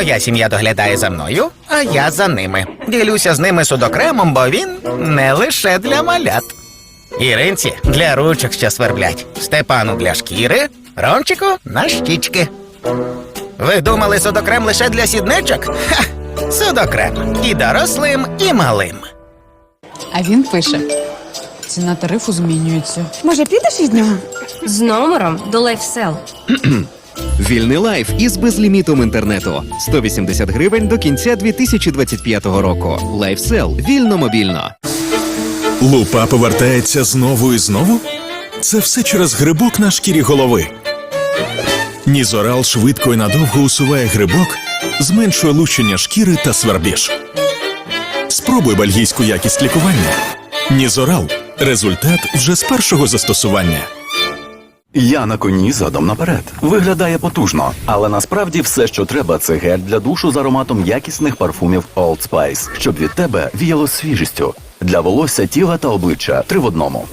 Моя сім'я доглядає за мною, а я за ними. Ділюся з ними судокремом, бо він не лише для малят. Іринці для ручок, що сверблять, Степану для шкіри, Ромчику на щічки. Ви думали судокрем лише для сідничок? Ха! Судокрем і дорослим, і малим. А він пише: ціна тарифу змінюється. Може, підеш від нього? З номером до LifeSell. Вільний лайф із безлімітом інтернету 180 гривень до кінця 2025 року. Лайфсел вільно мобільно. Лупа повертається знову і знову? Це все через грибок на шкірі голови. Нізорал швидко і надовго усуває грибок, зменшує лущення шкіри та свербіж. Спробуй бельгійську якість лікування. Нізорал результат вже з першого застосування. Я на коні задом наперед. Виглядає потужно, але насправді все, що треба, це гель для душу з ароматом якісних парфумів Old Spice, щоб від тебе віяло свіжістю. Для волосся, тіла та обличчя три в одному.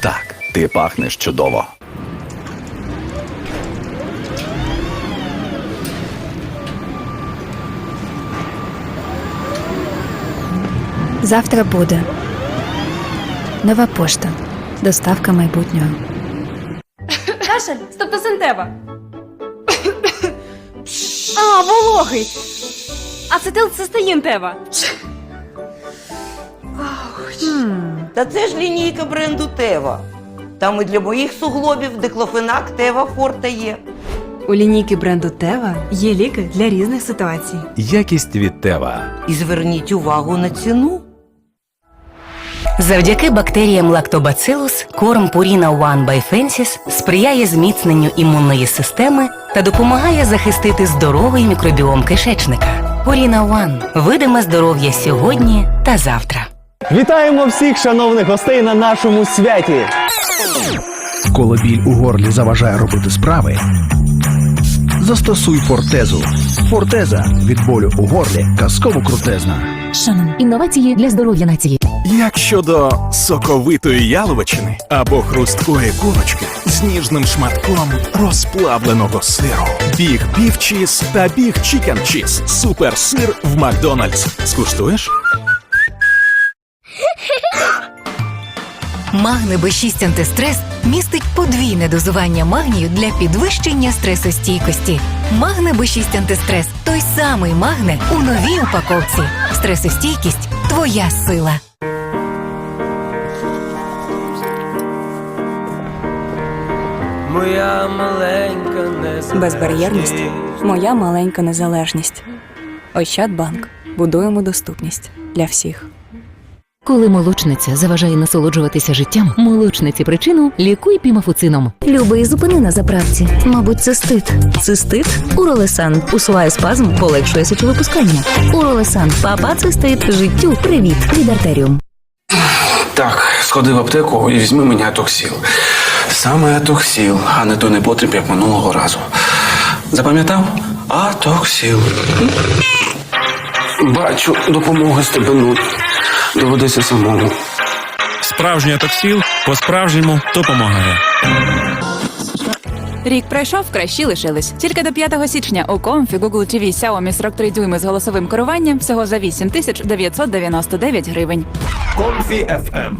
Так, ти пахнеш чудово. Завтра буде. Нова пошта. Доставка майбутнього. Кашель, стептосинтева. а, вологий. Ацетилцистеїн тева. Та це ж лінійка бренду Тева. Там і для моїх суглобів диклофенак Тева Форте є. У лінійки бренду Тева є ліки для різних ситуацій. Якість від Тева. І зверніть увагу на ціну. Завдяки бактеріям Lactobacillus корм Purina One by Fences сприяє зміцненню імунної системи та допомагає захистити здоровий мікробіом кишечника. Purina One – видиме здоров'я сьогодні та завтра. Вітаємо всіх шановних гостей на нашому святі. Коли біль у горлі заважає робити справи. Застосуй фортезу. Фортеза від болю у горлі казково крутезна. Шанон. Інновації для здоров'я нації. Як щодо соковитої яловичини або хрусткої курочки з ніжним шматком розплавленого сиру. Біг півчіз та біг чікен чіз. Суперсир в Макдональдс. Скуштуєш? Магне Б6 антистрес містить подвійне дозування магнію для підвищення стресостійкості. Магне Б6 антистрес той самий магне у новій упаковці. Стресостійкість твоя сила. Моя маленька Безбар'єрність моя маленька незалежність. Ощадбанк. Будуємо доступність для всіх. Коли молочниця заважає насолоджуватися життям, молочниці причину лікуй пімафуцином. Любий зупини на заправці. Мабуть, цистит. Цистит? Уролесан. Усуває спазм, полегшує сечовипускання. Уролесан. Папа цистит. Життю. Привіт. Від артеріум. Так, сходи в аптеку і візьми мені атоксіл. Саме атоксіл, а не той непотріб, як минулого разу. Запам'ятав? Атоксіл. Бачу, допомоги стебенуть. Доведеться самому. Справжній атоксіл по-справжньому допомагає. Рік пройшов, кращі лишились. Тільки до 5 січня у Комфі, Google TV, Xiaomi 43 дюйми з голосовим керуванням всього за 8 тисяч 999 гривень. Комфі FM.